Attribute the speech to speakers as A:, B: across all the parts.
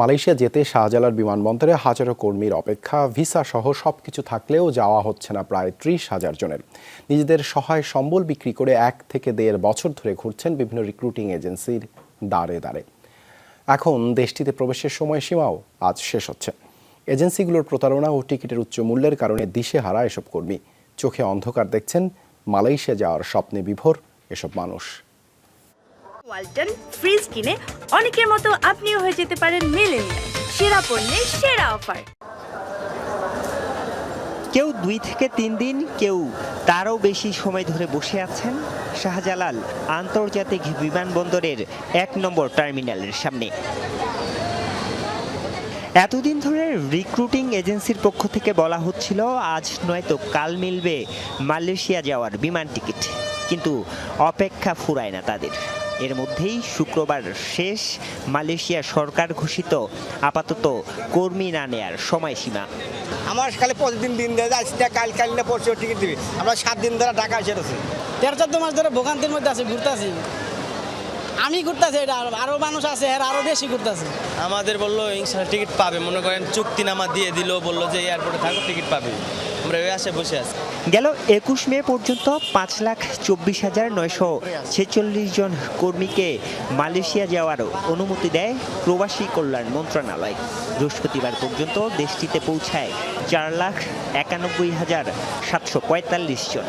A: Malaysia যেতে শাহজালাল বিমানবন্দরে হাজারো কর্মীর অপেক্ষা, ভিসা সহ সবকিছু থাকলেও যাওয়া হচ্ছে না প্রায় ত্রিশ হাজার জনের। নিজেদের সহায় সম্বল বিক্রি করে এক থেকে দেড় বছর ধরে ঘুরছেন বিভিন্ন রিক্রুটিং এজেন্সির দ্বারে দ্বারে। এখন দেশটিতে প্রবেশের সময়সীমাও আজ শেষ হচ্ছে। এজেন্সিগুলোর প্রতারণা ও টিকিটের উচ্চ মূল্যের কারণে দিশেহারা এসব কর্মী। চোখে অন্ধকার দেখছেন মালয়েশিয়া যাওয়ার স্বপ্নে বিভোর এসব মানুষ।
B: ওয়ালটন ফ্রিজ কিনে অনেকের মতো আপনিও হয়ে যেতে পারেন মিলেনিয়াল। সেরা পণ্যের সেরা অফার।
C: কেউ দুই থেকে তিন দিন, কেউ তারও বেশি সময় ধরে বসে আছেন? শাহজালাল আন্তর্জাতিক বিমানবন্দরের এক নম্বর টার্মিনালের সামনে। এতদিন ধরে রিক্রুটিং এজেন্সির পক্ষ থেকে বলা হচ্ছিল, আজ নয়তো কাল মিলবে মালয়েশিয়া যাওয়ার বিমান টিকিট। কিন্তু অপেক্ষা ফুরায় না তাদের। এর মধ্যেই শুক্রবার শেষ মালয়েশিয়া সরকার ঘোষিত আপাতত কর্মী না নেয়ার সময়সীমা।
D: আমার খালি প্রতিদিন দিন দেয় আজকে কাল কাল না পরশু টিকিট দিবি। আমরা সাত দিন ধরে ঢাকা এসে রয়েছি।
E: তেরো চোদ্দ মাস ধরে ভোগান্তির মধ্যে আছে ঘুরতেছি আমি ঘুরতেছি এটা আর- আরও মানুষ আছে এর আরও বেশি ঘুরতেছে।
F: আমাদের বলল ইনশাল্লাহ টিকিট পাবে। মনে করেন চুক্তিনামা দিয়ে দিল বলল যে এয়ারপোর্টে থাকো টিকিট পাবে। আমরা ওই বসে আছি।
C: গেল একুশ মে পর্যন্ত পাঁচ লাখ চব্বিশ হাজার নয়শো ছেচল্লিশ জন কর্মীকে মালয়েশিয়া যাওয়ার অনুমতি দেয় প্রবাসী কল্যাণ মন্ত্রণালয়। বৃহস্পতিবার পর্যন্ত দেশটিতে পৌঁছায় চার লাখ একানব্বই হাজার সাতশো পঁয়তাল্লিশ জন।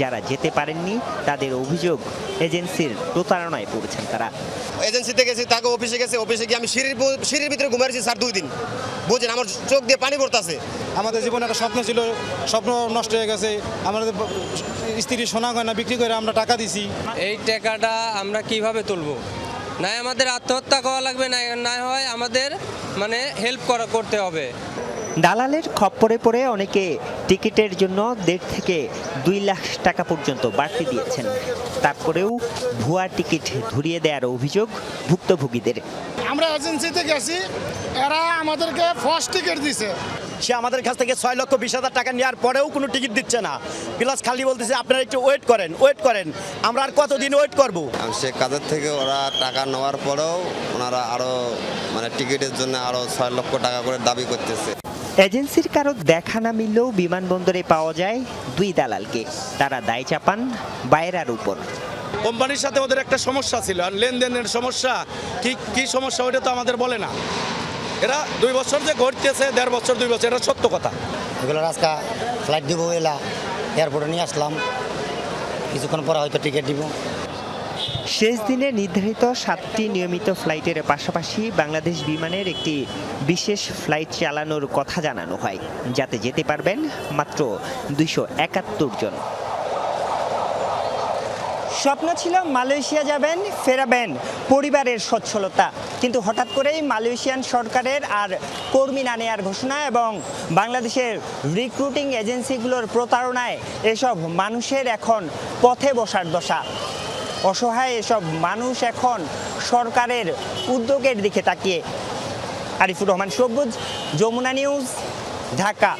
C: যারা যেতে পারেননি তাদের অভিযোগ এজেন্সির প্রতারণায় পড়েছেন তারা।
D: এজেন্সিতে গেছি তাকে অফিসে গেছে অফিসে গিয়ে আমি সিঁড়ির সিঁড়ির ভিতরে ঘুমাইছি স্যার দুই দিন। বুঝেন আমার চোখ দিয়ে পানি পড়তেছে।
G: আমাদের জীবনে একটা স্বপ্ন ছিল স্বপ্ন নষ্ট হয়ে গেছে আমাদের স্ত্রী সোনা গয়না বিক্রি করে আমরা টাকা দিছি।
H: এই টাকাটা আমরা কীভাবে তুলবো? না আমাদের আত্মহত্যা করা লাগবে না না হয় আমাদের মানে হেল্প করা করতে হবে।
C: দালালের খপ্পরে পড়ে অনেকে টিকিটের জন্য দেড় থেকে দুই লাখ টাকা পর্যন্ত বাড়তি দিয়েছেন। তারপরেও ভুয়া টিকিট ধরিয়ে দেওয়ার অভিযোগ ভুক্তভোগীদের।
I: আমরা এজেন্সিতে গেছি এরা আমাদেরকে ফার্স্ট টিকিট দিছে।
D: সে আমাদের কাছ থেকে ছয় লক্ষ বিশ হাজার টাকা নেওয়ার পরেও কোনো টিকিট দিচ্ছে না। প্লাস খালি বলতেছে আপনারা একটু ওয়েট করেন ওয়েট করেন। আমরা আর কতদিন ওয়েট করব?
J: সে কাজের থেকে ওরা টাকা নেওয়ার পরেও ওনারা আরও মানে টিকিটের জন্য আরও ছয় লক্ষ টাকা করে দাবি করতেছে।
C: এজেন্সির কারও দেখা না মিললেও বিমানবন্দরে পাওয়া যায় দুই দালালকে। তারা দায় চাপান বাইরার উপর।
I: কোম্পানির সাথে ওদের একটা সমস্যা ছিল আর লেনদেনের সমস্যা কি কি সমস্যা ওইটা তো আমাদের বলে না। এরা দুই বছর যে ঘটতেছে দেড় বছর দুই বছর এটা সত্য কথা।
D: এগুলো আজকে ফ্লাইট দিব এলা এয়ারপোর্টে নিয়ে আসলাম। কিছুক্ষণ পরে হয়তো টিকিট দিব।
C: শেষ দিনে নির্ধারিত সাতটি নিয়মিত ফ্লাইটের পাশাপাশি বাংলাদেশ বিমানের একটি বিশেষ ফ্লাইট চালানোর কথা জানানো হয় যাতে যেতে পারবেন মাত্র দুইশো একাত্তর জন। স্বপ্ন ছিল মালয়েশিয়া যাবেন, ফেরাবেন পরিবারের সচ্ছলতা। কিন্তু হঠাৎ করেই মালয়েশিয়ান সরকারের আর কর্মী না নেওয়ার ঘোষণা এবং বাংলাদেশের রিক্রুটিং এজেন্সিগুলোর প্রতারণায় এসব মানুষের এখন পথে বসার দশা। অসহায় এসব মানুষ এখন সরকারের উদ্যোগের দিকে তাকিয়ে। আরিফুর রহমান সবুজ, যমুনা নিউজ, ঢাকা।